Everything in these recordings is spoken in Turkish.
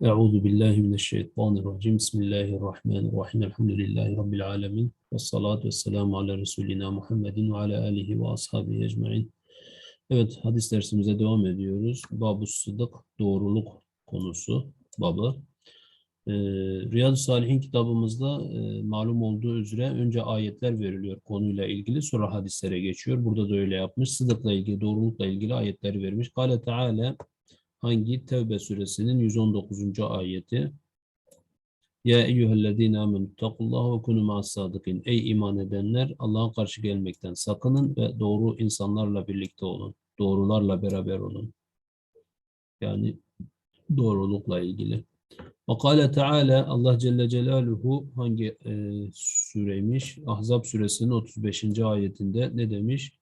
Euzu billahi mineşşeytanirracim. Bismillahirrahmanirrahim. Elhamdülillahi rabbil alamin. Ves salatu vesselamu ala resulina Muhammedin ve ala alihi ve ashabihi ecmaîn. Evet, hadis dersimize devam ediyoruz. Babu sıdık, doğruluk konusu babı. Ee, Riyad-ı Salihin kitabımızda e, malum olduğu üzere önce ayetler veriliyor konuyla ilgili sonra hadislere geçiyor. Burada da öyle yapmış. Sıdıkla ilgili, doğrulukla ilgili ayetler vermiş. Kale Teala hangi? Tevbe suresinin 119. ayeti. Ya eyyühellezine amenü takullaha ve kunu ma'as sadıkin. Ey iman edenler Allah'a karşı gelmekten sakının ve doğru insanlarla birlikte olun. Doğrularla beraber olun. Yani doğrulukla ilgili. Ve kâle Allah Celle Celaluhu hangi e, sureymiş? Ahzab suresinin 35. ayetinde ne demiş?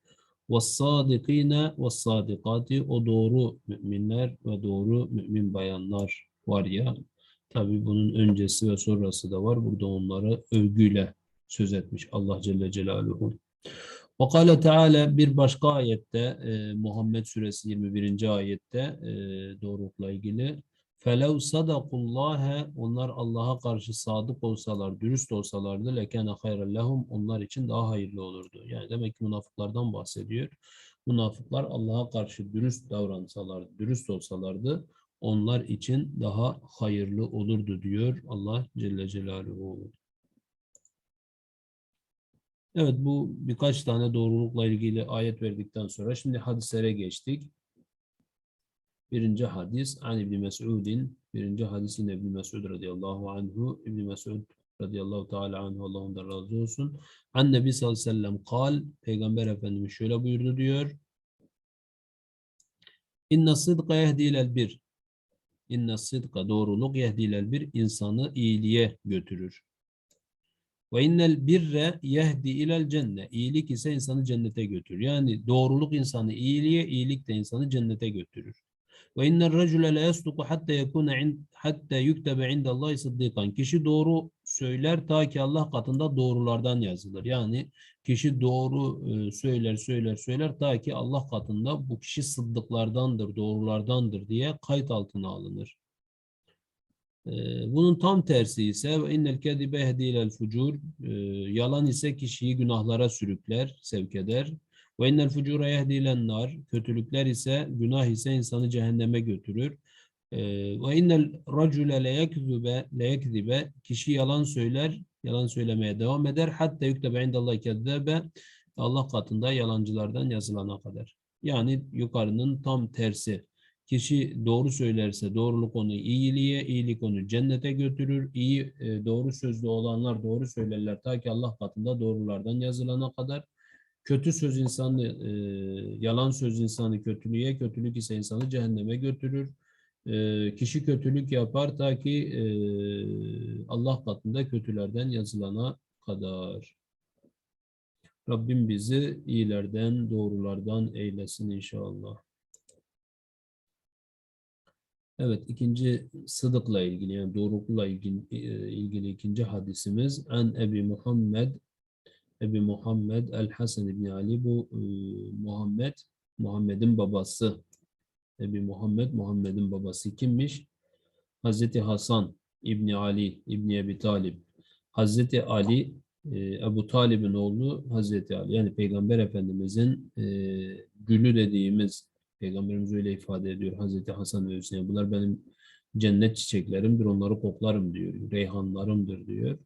وَالصَّادِقِينَ وَالصَّادِقَاتِ O doğru müminler ve doğru mümin bayanlar var ya. Tabi bunun öncesi ve sonrası da var. Burada onları övgüyle söz etmiş Allah Celle Celaluhu. وَقَالَ Teala bir başka ayette e, Muhammed suresi 21. ayette e, doğrulukla ilgili فَلَوْ صَدَقُوا اللّٰهَ Onlar Allah'a karşı sadık olsalar, dürüst olsalardı لَكَانَ خَيْرًا لَهُمْ Onlar için daha hayırlı olurdu. Yani demek ki münafıklardan bahsediyor. Münafıklar Allah'a karşı dürüst davransalar, dürüst olsalardı onlar için daha hayırlı olurdu diyor Allah Celle Celaluhu. Evet bu birkaç tane doğrulukla ilgili ayet verdikten sonra şimdi hadislere geçtik. Birinci hadis an İbni Mes'udin birinci hadisin İbni Mes'ud radıyallahu anhu İbni Mes'ud radıyallahu teala anhu Allah ondan razı olsun. An Nebi sallallahu aleyhi ve sellem kal Peygamber Efendimiz şöyle buyurdu diyor. İnne sıdka yehdi bir. İnne sıdka doğruluk yehdi ilel bir insanı iyiliğe götürür. Ve innel birre yehdi ilel cenne. İyilik ise insanı cennete götürür. Yani doğruluk insanı iyiliğe, iyilik de insanı cennete götürür. Ve inner racule la yasduku hatta yekuna hatta yuktebe indallahi sıddıkan. Kişi doğru söyler ta ki Allah katında doğrulardan yazılır. Yani kişi doğru e, söyler söyler söyler ta ki Allah katında bu kişi sıddıklardandır, doğrulardandır diye kayıt altına alınır. E, bunun tam tersi ise ve innel kedibe hedilel fucur e, yalan ise kişiyi günahlara sürükler, sevk eder. Ve innel fucura yehdilen nar. Kötülükler ise, günah ise insanı cehenneme götürür. Ve innel racule leyekzibe leyekzibe. Kişi yalan söyler, yalan söylemeye devam eder. Hatta yüktebe indallahi kezzebe. Allah katında yalancılardan yazılana kadar. Yani yukarının tam tersi. Kişi doğru söylerse doğruluk onu iyiliğe, iyilik onu cennete götürür. İyi, e, doğru sözlü olanlar doğru söylerler ta ki Allah katında doğrulardan yazılana kadar. Kötü söz insanı, e, yalan söz insanı kötülüğe, kötülük ise insanı cehenneme götürür. E, kişi kötülük yapar ta ki e, Allah katında kötülerden yazılana kadar. Rabbim bizi iyilerden, doğrulardan eylesin inşallah. Evet, ikinci sıdıkla ilgili yani doğrulukla ilgili, e, ilgili ikinci hadisimiz en Ebi Muhammed Ebi Muhammed El-Hasan İbni Ali bu e, Muhammed, Muhammed'in babası. Ebi Muhammed, Muhammed'in babası kimmiş? Hazreti Hasan İbni Ali İbni Ebi Talib. Hazreti Ali, e, Ebu Talib'in oğlu Hazreti Ali. Yani Peygamber Efendimizin e, gülü dediğimiz, Peygamberimiz öyle ifade ediyor Hazreti Hasan ve Hüseyin. Bunlar benim cennet çiçeklerimdir, onları koklarım diyor. Reyhanlarımdır diyor.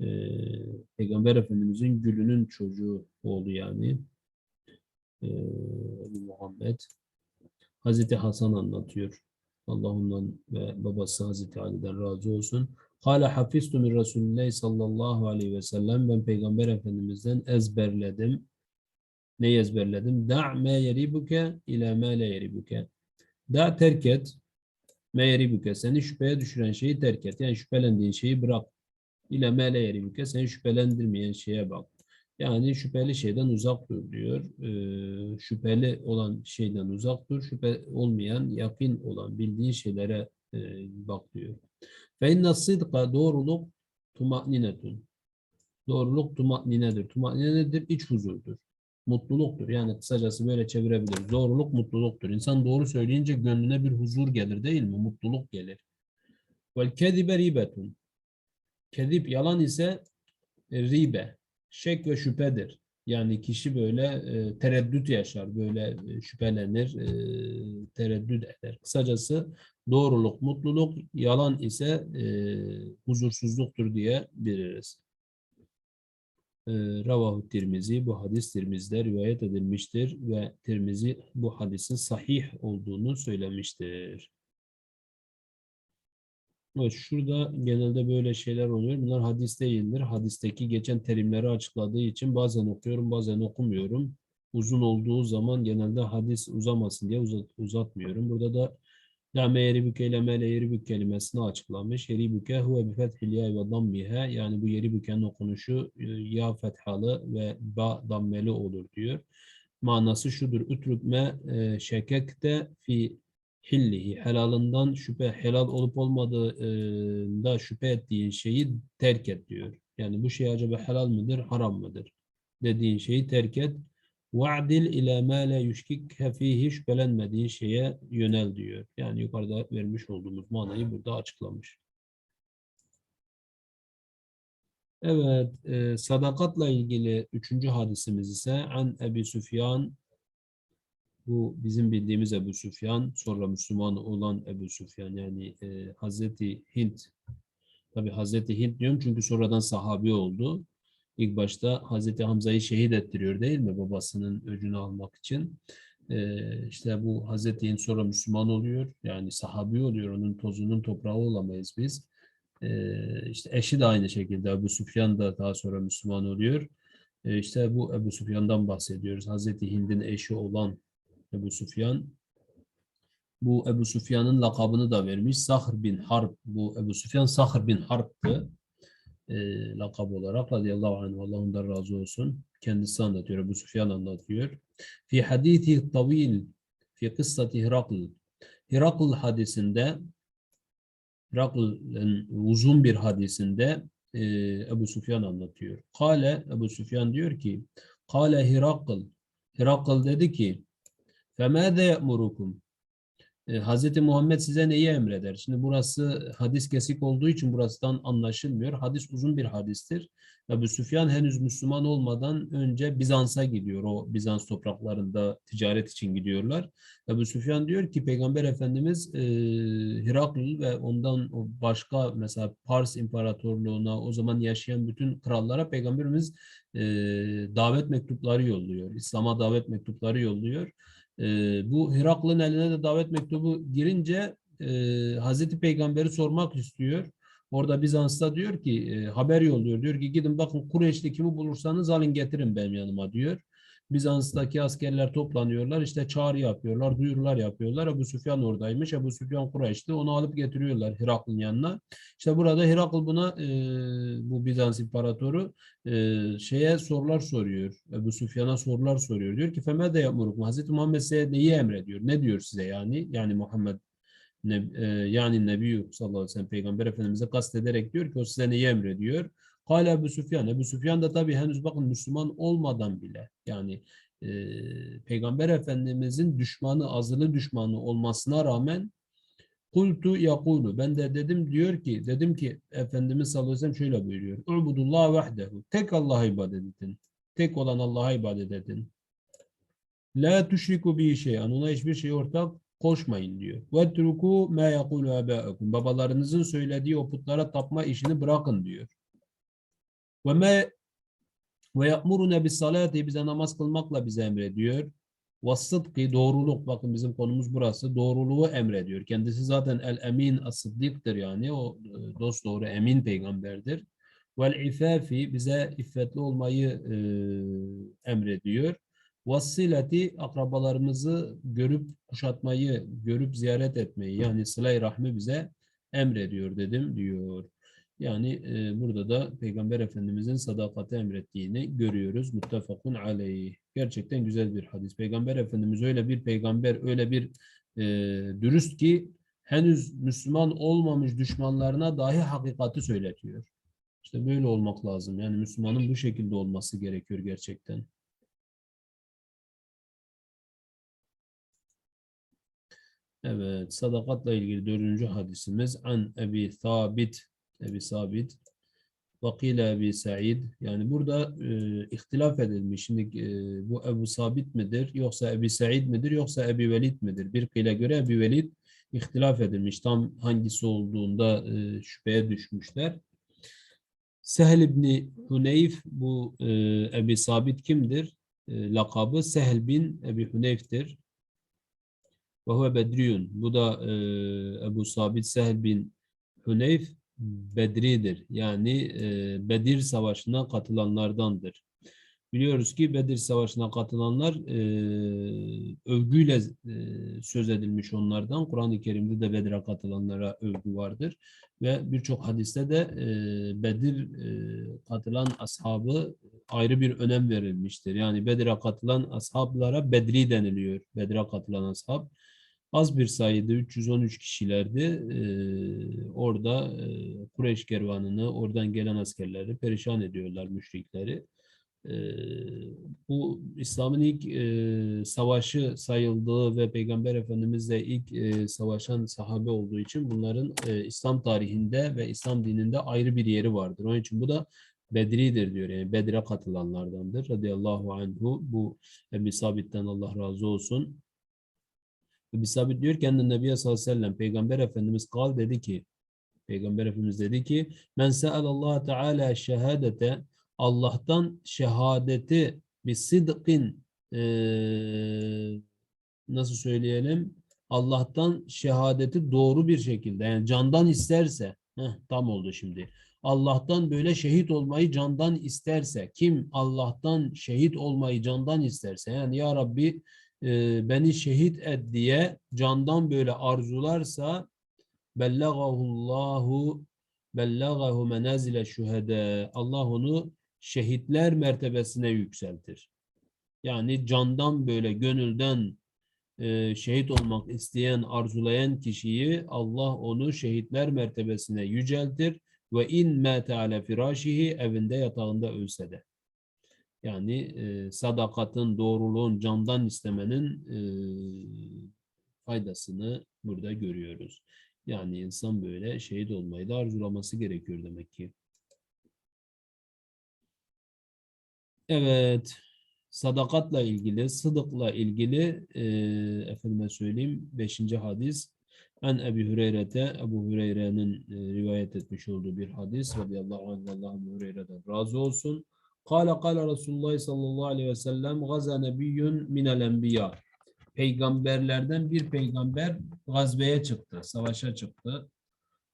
Ee, Peygamber Efendimizin gülünün çocuğu oğlu yani ee, Muhammed Hazreti Hasan anlatıyor. Allah ondan ve babası Hazreti Ali'den razı olsun. Hala hafiztu min Resulullah sallallahu aleyhi ve sellem ben Peygamber Efendimizden ezberledim. Ne ezberledim? Da' me yeribuke ila me le yeribuke. Da' terk et. Me yeribuke. Seni şüpheye düşüren şeyi terk et. Yani şüphelendiğin şeyi bırak ile mele yeribüke seni şüphelendirmeyen şeye bak. Yani şüpheli şeyden uzak dur diyor. Ee, şüpheli olan şeyden uzak dur. Şüphe olmayan, yakın olan, bildiğin şeylere e, bak diyor. Fe inne sıdka doğruluk tumaninetun. Doğruluk tumakninedir. Tumaknine nedir? İç huzurdur. Mutluluktur. Yani kısacası böyle çevirebiliriz. Doğruluk mutluluktur. İnsan doğru söyleyince gönlüne bir huzur gelir değil mi? Mutluluk gelir. Vel kezibe ribetun. Kezip yalan ise e, ribe, şek ve şüphedir. Yani kişi böyle e, tereddüt yaşar, böyle e, şüphelenir, e, tereddüt eder. Kısacası doğruluk, mutluluk, yalan ise e, huzursuzluktur diye biliriz. E, Ravahu Tirmizi, bu hadis Tirmizi'de rivayet edilmiştir ve Tirmizi bu hadisin sahih olduğunu söylemiştir. Evet, şurada genelde böyle şeyler oluyor. Bunlar hadis değildir. Hadisteki geçen terimleri açıkladığı için bazen okuyorum, bazen okumuyorum. Uzun olduğu zaman genelde hadis uzamasın diye uzat, uzatmıyorum. Burada da la meyeribüke ile meleyeribük kelimesini açıklamış. Yeribüke huve bi fethil ya ve dammiha. Yani bu yeribükenin okunuşu e, ya fethalı ve ba dammeli olur diyor. Manası şudur. Ütrükme e, şekekte fi hillihi helalından şüphe helal olup olmadığında şüphe ettiğin şeyi terk et diyor. Yani bu şey acaba helal mıdır, haram mıdır? Dediğin şeyi terk et. Va'dil ila ma la yüşkikke fihi şüphelenmediğin şeye yönel diyor. Yani yukarıda vermiş olduğumuz manayı burada açıklamış. Evet, e, sadakatla ilgili üçüncü hadisimiz ise an Ebi Süfyan bu bizim bildiğimiz Ebu Süfyan, sonra Müslüman olan Ebu Süfyan yani e, Hazreti Hint. Tabi Hazreti Hint diyorum çünkü sonradan sahabi oldu. İlk başta Hazreti Hamza'yı şehit ettiriyor değil mi babasının öcünü almak için. E, işte bu Hazreti Hint sonra Müslüman oluyor. Yani sahabi oluyor. Onun tozunun toprağı olamayız biz. E, işte eşi de aynı şekilde Ebu Süfyan da daha sonra Müslüman oluyor. E, işte bu Ebu Süfyan'dan bahsediyoruz. Hazreti Hind'in eşi olan Ebu Süfyan. Bu Ebu Süfyan'ın lakabını da vermiş. Sahr bin Harb. Bu Ebu Süfyan Sahr bin Harb'tı. E, lakab olarak radıyallahu anh. Allah ondan razı olsun. Kendisi anlatıyor. Ebu Süfyan anlatıyor. Fi hadithi tavil fi kıssati Hirakl. Hirakl hadisinde Hirakl'ın uzun bir hadisinde e, Ebu Süfyan anlatıyor. Kale Ebu Süfyan diyor ki Kale Hirakl. Hirakl dedi ki فَمَاذَا يَأْمُرُكُمْ e, Hz. Muhammed size neyi emreder? Şimdi burası hadis kesik olduğu için burasından anlaşılmıyor. Hadis uzun bir hadistir. Ebu Süfyan henüz Müslüman olmadan önce Bizans'a gidiyor. O Bizans topraklarında ticaret için gidiyorlar. Ebu Süfyan diyor ki Peygamber Efendimiz e, Hirakl ve ondan başka mesela Pars İmparatorluğu'na o zaman yaşayan bütün krallara Peygamberimiz e, davet mektupları yolluyor. İslam'a davet mektupları yolluyor. E, bu Hirakl'ın eline de davet mektubu girince e, Hazreti Peygamber'i sormak istiyor. Orada Bizans'ta diyor ki e, haber yolluyor. Diyor ki gidin bakın Kureyş'te kimi bulursanız alın getirin benim yanıma diyor. Bizans'taki askerler toplanıyorlar. işte çağrı yapıyorlar, duyurular yapıyorlar. Ebu Süfyan oradaymış. Ebu Süfyan Kureyş'te. Onu alıp getiriyorlar Hirakl'ın yanına. İşte burada Hirakl buna e, bu Bizans imparatoru e, şeye sorular soruyor. Ebu Süfyan'a sorular soruyor. Diyor ki Feme de yapmurukum. Hazreti Muhammed size neyi emrediyor? Ne diyor size yani? Yani Muhammed ne, e, yani Nebi sallallahu aleyhi ve sellem Peygamber Efendimiz'e kastederek diyor ki o size neyi emrediyor? Kale Ebu Süfyan. Ebu Süfyan da tabii henüz bakın Müslüman olmadan bile yani e, Peygamber Efendimizin düşmanı, azılı düşmanı olmasına rağmen kultu yakulu. Ben de dedim diyor ki, dedim ki Efendimiz sallallahu aleyhi ve sellem şöyle buyuruyor. Ubudullah vahdehu. Tek Allah'a ibadet edin. Tek olan Allah'a ibadet edin. La tuşriku bi şeyan. Ona hiçbir şey ortak koşmayın diyor. Ve truku ma yaqulu abaukum. Babalarınızın söylediği o putlara tapma işini bırakın diyor. Ve me ve ya'muruna bis salati bize namaz kılmakla bize emrediyor. Ve sıdkı doğruluk bakın bizim konumuz burası. Doğruluğu emrediyor. Kendisi zaten el emin as-sıddıktır yani o e, dost doğru emin peygamberdir. Vel ifafi bize iffetli olmayı e, emrediyor. Vassileti akrabalarımızı görüp kuşatmayı, görüp ziyaret etmeyi yani sıla-i rahmi bize emrediyor dedim diyor. Yani e, burada da Peygamber Efendimizin sadakati emrettiğini görüyoruz. Muttefakun aleyh. Gerçekten güzel bir hadis. Peygamber Efendimiz öyle bir peygamber, öyle bir e, dürüst ki henüz Müslüman olmamış düşmanlarına dahi hakikati söyletiyor. İşte böyle olmak lazım. Yani Müslümanın bu şekilde olması gerekiyor gerçekten. Evet, sadakatla ilgili dördüncü hadisimiz an Ebi Sabit, Ebi Sabit, Vakile Ebi Said. Yani burada e, ihtilaf edilmiş. Şimdi e, bu Ebu Sabit midir, yoksa Ebi Said midir, yoksa Ebi Velid midir? Bir kıyle göre Ebi Velid ihtilaf edilmiş. Tam hangisi olduğunda e, şüpheye düşmüşler. Sehl İbni Huneyf, bu e, Ebi Sabit kimdir? E, lakabı Sehl bin Ebi Huneyf'tir. Ve huve Bedriyun. Bu da e, Ebu Sabit Sehl bin Huneyf Bedri'dir. Yani e, Bedir Savaşı'na katılanlardandır. Biliyoruz ki Bedir Savaşı'na katılanlar e, övgüyle e, söz edilmiş onlardan. Kur'an-ı Kerim'de de Bedir'e katılanlara övgü vardır. Ve birçok hadiste de e, Bedir e, katılan ashabı ayrı bir önem verilmiştir. Yani Bedir'e katılan ashablara Bedri deniliyor. Bedir'e katılan ashab az bir sayıda 313 kişilerdi. Ee, orada e, Kureyş kervanını, oradan gelen askerleri perişan ediyorlar müşrikleri. Ee, bu İslam'ın ilk e, savaşı sayıldığı ve Peygamber Efendimiz de ilk e, savaşan sahabe olduğu için bunların İslam tarihinde ve İslam dininde ayrı bir yeri vardır. Onun için bu da Bedri'dir diyor. Yani Bedir'e katılanlardandır. Radıyallahu anhu. Bu Ebu Sabit'ten Allah razı olsun. Ebu Sabit diyor ki "Enne Nebiye sallallahu aleyhi ve sellem Peygamber Efendimiz kal dedi ki Peygamber Efendimiz dedi ki men Allah Teala şehadete Allah'tan şehadeti bir sıdkın eee, nasıl söyleyelim Allah'tan şehadeti doğru bir şekilde yani candan isterse heh, tam oldu şimdi. Allah'tan böyle şehit olmayı candan isterse kim Allah'tan şehit olmayı candan isterse yani ya Rabbi e, beni şehit et diye candan böyle arzularsa bellagahullahu bellagahu menazile şühede Allah onu şehitler mertebesine yükseltir. Yani candan böyle gönülden e, şehit olmak isteyen, arzulayan kişiyi Allah onu şehitler mertebesine yüceltir ve in mâte ale firâşihi evinde yatağında ölse de. Yani e, sadakatın, doğruluğun, candan istemenin e, faydasını burada görüyoruz. Yani insan böyle şehit olmayı da arzulaması gerekiyor demek ki. Evet, sadakatla ilgili, sıdıkla ilgili e, efendime söyleyeyim 5. hadis. En Ebi Hureyre'te, Ebu Hureyre'nin e, rivayet etmiş olduğu bir hadis. Radıyallahu anh, Allah Ebu Hureyre'den razı olsun. Kale kale Resulullah sallallahu aleyhi ve sellem gaza nebiyyun minel enbiya. Peygamberlerden bir peygamber gazveye çıktı, savaşa çıktı.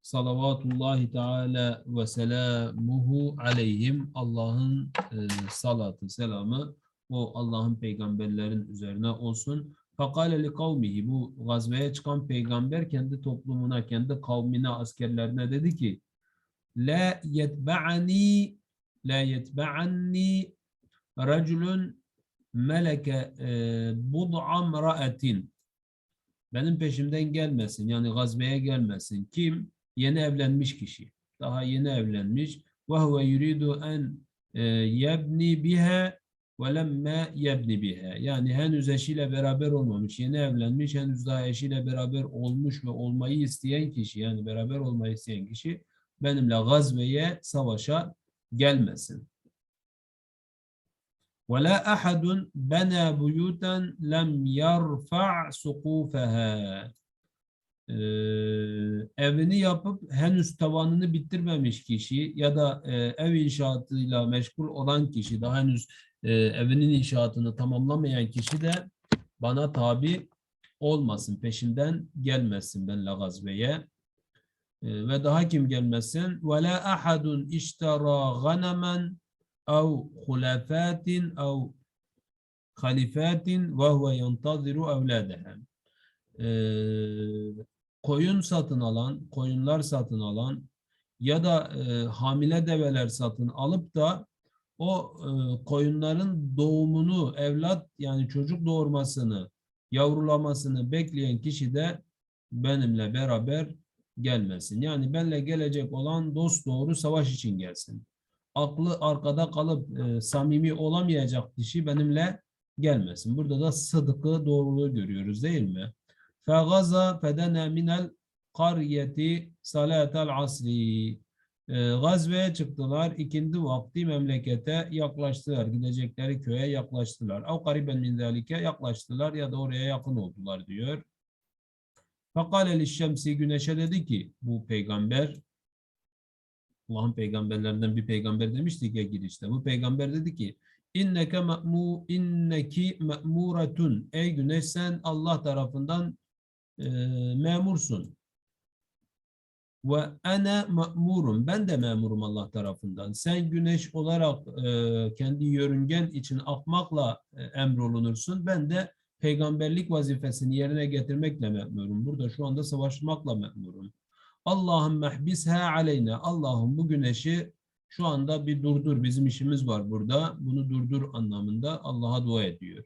Salavatullahi Teala ve selamuhu aleyhim. Allah'ın e, salatı, selamı o Allah'ın peygamberlerin üzerine olsun. Fakale li kavmihi bu gazveye çıkan peygamber kendi toplumuna, kendi kavmine, askerlerine dedi ki La yetba'ani la yetba'anni raculun meleke e, bud'a mra'atin benim peşimden gelmesin yani gazveye gelmesin. Kim? Yeni evlenmiş kişi. Daha yeni evlenmiş. Ve huve yuridu en e, yebni biha ve lemme yebni biha. Yani henüz eşiyle beraber olmamış. Yeni evlenmiş. Henüz daha eşiyle beraber olmuş ve olmayı isteyen kişi yani beraber olmayı isteyen kişi benimle gazveye, savaşa gelmesin. وَلَا أَحَدٌ بَنَى بُيُوتًا لَمْ يَرْفَعْ سُقُوفَهَا ee, evini yapıp henüz tavanını bitirmemiş kişi ya da e, ev inşaatıyla meşgul olan kişi daha henüz e, evinin inşaatını tamamlamayan kişi de bana tabi olmasın, peşinden gelmesin benle gazveye. E, ve daha kim gelmesin? Ve la ahadun iştara ganamen ev hulafatin ev halifatin ve huve yantaziru evladehem. Koyun satın alan, koyunlar satın alan ya da e, hamile develer satın alıp da o e, koyunların doğumunu, evlat yani çocuk doğurmasını, yavrulamasını bekleyen kişi de benimle beraber gelmesin. Yani benle gelecek olan dost doğru savaş için gelsin. Aklı arkada kalıp e, samimi olamayacak kişi benimle gelmesin. Burada da sıdkı doğruluğu görüyoruz değil mi? Fagaza fedene minel kariyeti salatel asri. E, gazveye çıktılar. ikindi vakti memlekete yaklaştılar. Gidecekleri köye yaklaştılar. Av kariben yaklaştılar ya da oraya yakın oldular diyor. Fakale lişşemsi güneşe dedi ki bu peygamber Allah'ın peygamberlerinden bir peygamber demiştik ya girişte. Bu peygamber dedi ki inneke me'mu inneki me'muratun ey güneş sen Allah tarafından e, memursun. Ve ene ma'murum. Ben de memurum Allah tarafından. Sen güneş olarak e, kendi yörüngen için akmakla e, emrolunursun. Ben de peygamberlik vazifesini yerine getirmekle memurum. Burada şu anda savaşmakla memurum. Allah'ım mehbisha aleyna. Allah'ım bu güneşi şu anda bir durdur. Bizim işimiz var burada. Bunu durdur anlamında Allah'a dua ediyor.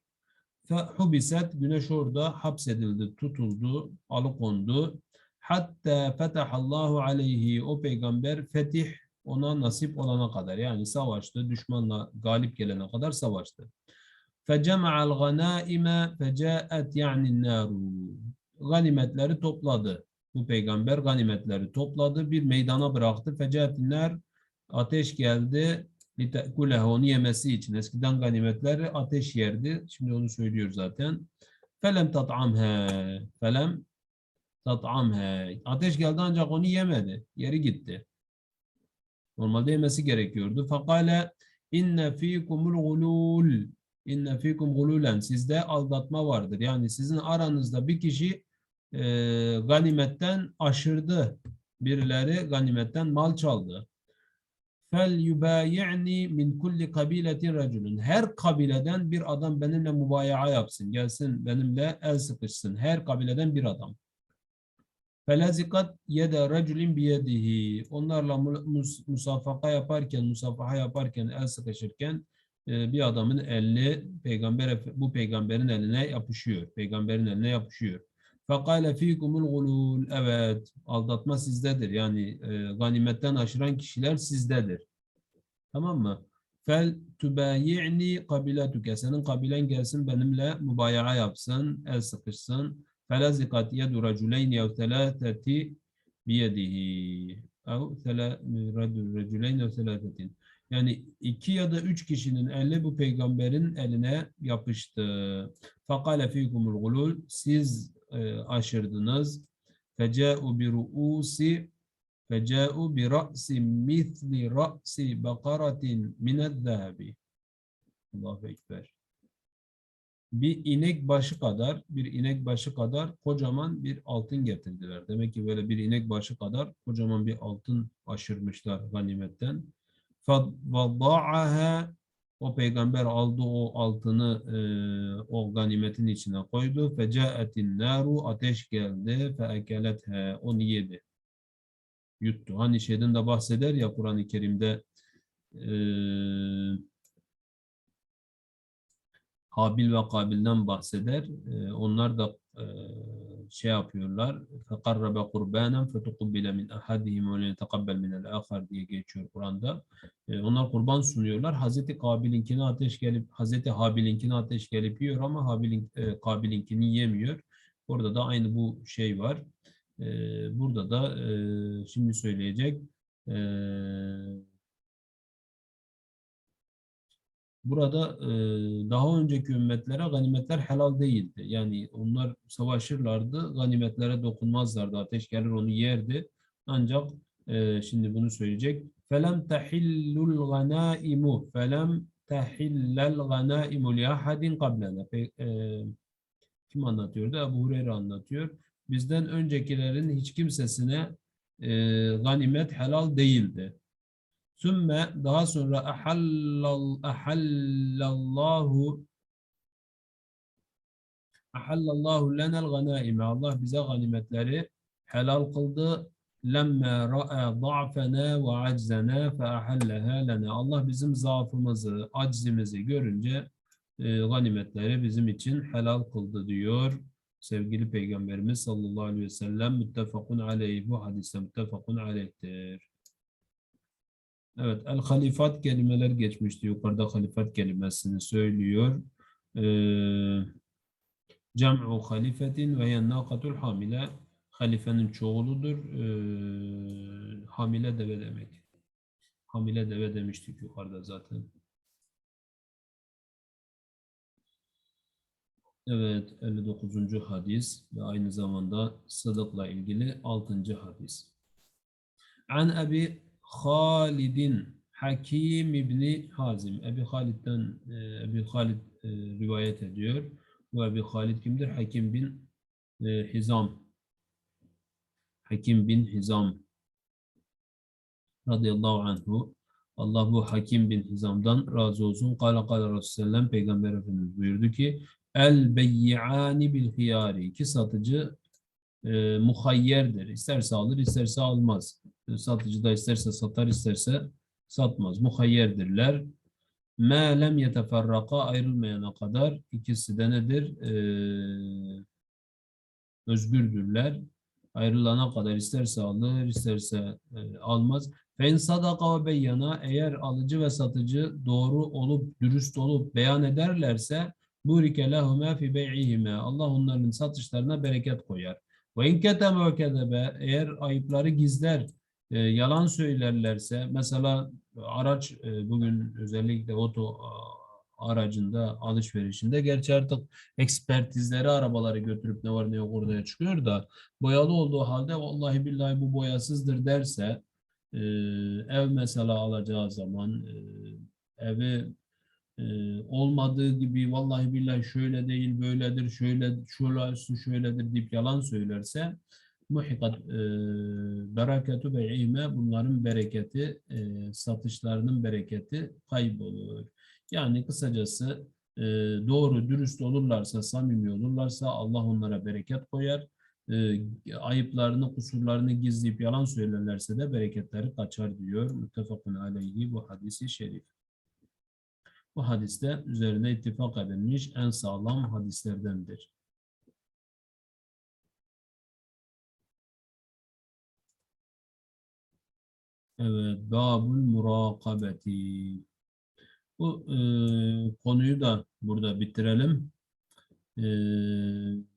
Fehubiset güneş orada hapsedildi, tutuldu, alıkondu. Hatta fetahallahu aleyhi o peygamber fetih ona nasip olana kadar yani savaştı, düşmanla galip gelene kadar savaştı. فَجَمَعَ الْغَنَائِمَ فَجَاءَتْ يَعْنِ النَّارُ Ganimetleri topladı. Bu peygamber ganimetleri topladı, bir meydana bıraktı. فَجَاءَتْ Ateş geldi, لِتَأْكُلَهُ onu yemesi için. Eskiden ganimetleri ateş yerdi. Şimdi onu söylüyor zaten. فَلَمْ تَطْعَمْهَا فَلَمْ tat'amhe. Ateş geldi ancak onu yemedi. Yeri gitti. Normalde yemesi gerekiyordu. Fakale inne fikumul gulul. İnne fikum gululen. Sizde aldatma vardır. Yani sizin aranızda bir kişi e, ganimetten aşırdı. Birileri ganimetten mal çaldı. Fel yubayi'ni min kulli kabiletin raculun. Her kabileden bir adam benimle mubaya'a yapsın. Gelsin benimle el sıkışsın. Her kabileden bir adam. Felazikat yede raculin biyedihi. Onlarla mus musafaka yaparken, musafaha yaparken, el sıkışırken ee, bir adamın eline peygamber bu peygamberin eline yapışıyor. Peygamberin eline yapışıyor. Fakale fikumul gulul. Evet, aldatma sizdedir. Yani e, ganimetten aşıran kişiler sizdedir. Tamam mı? Fel tubayi'ni kabiletuke. Senin kabilen gelsin benimle mübayağa yapsın, el sıkışsın. Felazikat yedu raculeyn yev telateti biyedihi. Ev telateti racüleyn yev telatetin yani iki ya da üç kişinin eli bu peygamberin eline yapıştı. Fakale fikumul gulul siz e, aşırdınız. Feca'u bi ru'usi feca'u bi ra'si mithli ra'si bakaratin mined-zahabi. Allahu ekber bir inek başı kadar, bir inek başı kadar kocaman bir altın getirdiler. Demek ki böyle bir inek başı kadar kocaman bir altın aşırmışlar ganimetten. فَضَّعَهَا O peygamber aldı o altını e, o ganimetin içine koydu. فَجَاءَتِ النَّارُ Ateş geldi. فَاَكَلَتْهَا Onu yedi. Yuttu. Hani şeyden de bahseder ya Kur'an-ı Kerim'de eee Habil ve Kabil'den bahseder. E, onlar da e, şey yapıyorlar. فَقَرَّبَ قُرْبَانًا فَتُقُبِّلَ مِنْ أَحَدِهِمْ وَلَيْتَقَبَّلْ مِنَ الْآخَرِ diye geçiyor Kur'an'da. E, onlar kurban sunuyorlar. Hazreti Kabil'inkini ateş gelip, Hazreti Habil'inkini ateş gelip yiyor ama Habil'in, e, Kabil'inkini yemiyor. Orada da aynı bu şey var. E, burada da e, şimdi söyleyecek e, burada e, daha önceki ümmetlere ganimetler helal değildi. Yani onlar savaşırlardı, ganimetlere dokunmazlardı. Ateş gelir onu yerdi. Ancak e, şimdi bunu söyleyecek. فَلَمْ تَحِلُّ الْغَنَائِمُ فَلَمْ تَحِلَّ الْغَنَائِمُ لِيَحَدٍ قَبْلَنَا e, Kim anlatıyordu? Ebu Hureyre anlatıyor. Bizden öncekilerin hiç kimsesine e, ganimet helal değildi. Sümme daha sonra ahallal, ahallallahu ahallallahu lenel ganaime. Allah bize ganimetleri helal kıldı. Lemme ra'a da'fena ve aczena fe ahallaha lena. Allah bizim zaafımızı, aczimizi görünce e, ganimetleri bizim için helal kıldı diyor. Sevgili Peygamberimiz sallallahu aleyhi ve sellem müttefakun aleyh. Bu hadiste müttefakun aleyhtir. Evet, el halifat kelimeler geçmişti. Yukarıda halifat kelimesini söylüyor. Ee, Cem'u halifetin ve yennakatul hamile halifenin çoğuludur. Ee, hamile deve demek. Hamile deve demiştik yukarıda zaten. Evet, 59. hadis ve aynı zamanda sıdıkla ilgili 6. hadis. An Ebi Halidin Hakim İbni Hazim. Ebi Halid'den e, Ebi Halid e, rivayet ediyor. Bu Ebi Halid kimdir? Hakim bin e, Hizam. Hakim bin Hizam radıyallahu anhu. Allah bu Hakim bin Hizam'dan razı olsun. Kala kala Resulullah Peygamber Efendimiz buyurdu ki El beyyi'ani bil hiyari. İki satıcı e, muhayyerdir. İsterse alır, isterse almaz. E, Satıcı da isterse satar, isterse satmaz. Muhayyerdirler. Me lem yeteferraka ayrılmayana kadar ikisi de nedir? E, özgürdürler. Ayrılana kadar isterse alır, isterse e, almaz. Fen sadaka ve beyyana eğer alıcı ve satıcı doğru olup, dürüst olup beyan ederlerse burike lehume fi bey'ihime. Allah onların satışlarına bereket koyar. Ve in keteme ve eğer ayıpları gizler, e, yalan söylerlerse mesela araç e, bugün özellikle oto aracında alışverişinde gerçi artık ekspertizleri arabaları götürüp ne var ne yok oraya çıkıyor da boyalı olduğu halde vallahi billahi bu boyasızdır derse e, ev mesela alacağı zaman e, evi e, olmadığı gibi vallahi billahi şöyle değil böyledir şöyle şurası şöyledir deyip yalan söylerse muhikat e, bereketu bey'ime bunların bereketi e, satışlarının bereketi kaybolur. Yani kısacası e, doğru dürüst olurlarsa samimi olurlarsa Allah onlara bereket koyar. E, ayıplarını kusurlarını gizleyip yalan söylerlerse de bereketleri kaçar diyor. Muttefakun aleyhi bu hadisi şerif. Bu hadiste üzerine ittifak edilmiş en sağlam hadislerdendir. Evet, babul murakabeti. Bu e, konuyu da burada bitirelim. E,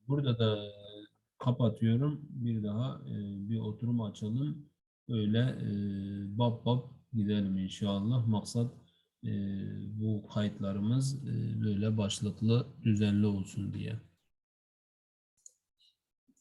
burada da kapatıyorum. Bir daha e, bir oturum açalım. Öyle e, bab bab gidelim inşallah. Maksat e, bu kayıtlarımız e, böyle başlıklı düzenli olsun diye.